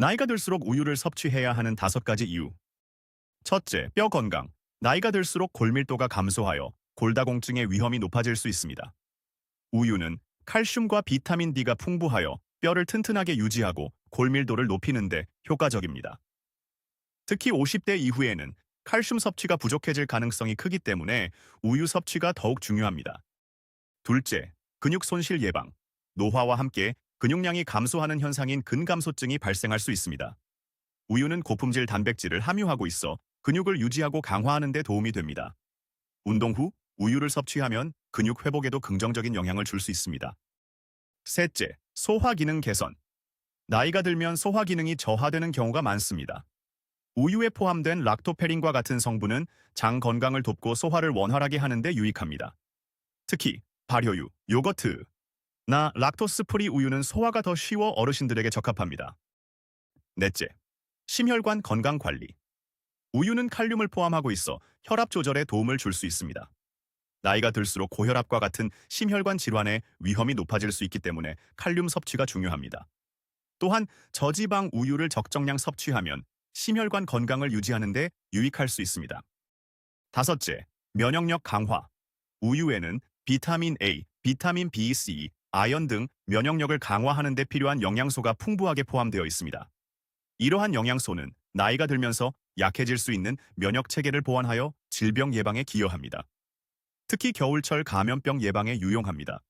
나이가 들수록 우유를 섭취해야 하는 다섯 가지 이유. 첫째, 뼈 건강. 나이가 들수록 골밀도가 감소하여 골다공증의 위험이 높아질 수 있습니다. 우유는 칼슘과 비타민 D가 풍부하여 뼈를 튼튼하게 유지하고 골밀도를 높이는데 효과적입니다. 특히 50대 이후에는 칼슘 섭취가 부족해질 가능성이 크기 때문에 우유 섭취가 더욱 중요합니다. 둘째, 근육 손실 예방. 노화와 함께 근육량이 감소하는 현상인 근감소증이 발생할 수 있습니다. 우유는 고품질 단백질을 함유하고 있어 근육을 유지하고 강화하는 데 도움이 됩니다. 운동 후 우유를 섭취하면 근육 회복에도 긍정적인 영향을 줄 수 있습니다. 셋째, 소화 기능 개선. 나이가 들면 소화 기능이 저하되는 경우가 많습니다. 우유에 포함된 락토페린과 같은 성분은 장 건강을 돕고 소화를 원활하게 하는 데 유익합니다. 특히 발효유, 요거트, 나 락토스 프리 우유는 소화가 더 쉬워 어르신들에게 적합합니다. 넷째, 심혈관 건강 관리. 우유는 칼륨을 포함하고 있어 혈압 조절에 도움을 줄 수 있습니다. 나이가 들수록 고혈압과 같은 심혈관 질환의 위험이 높아질 수 있기 때문에 칼륨 섭취가 중요합니다. 또한 저지방 우유를 적정량 섭취하면 심혈관 건강을 유지하는 데 유익할 수 있습니다. 다섯째, 면역력 강화. 우유에는 비타민 A, 비타민 B, C, 아연 등 면역력을 강화하는 데 필요한 영양소가 풍부하게 포함되어 있습니다. 이러한 영양소는 나이가 들면서 약해질 수 있는 면역 체계를 보완하여 질병 예방에 기여합니다. 특히 겨울철 감염병 예방에 유용합니다.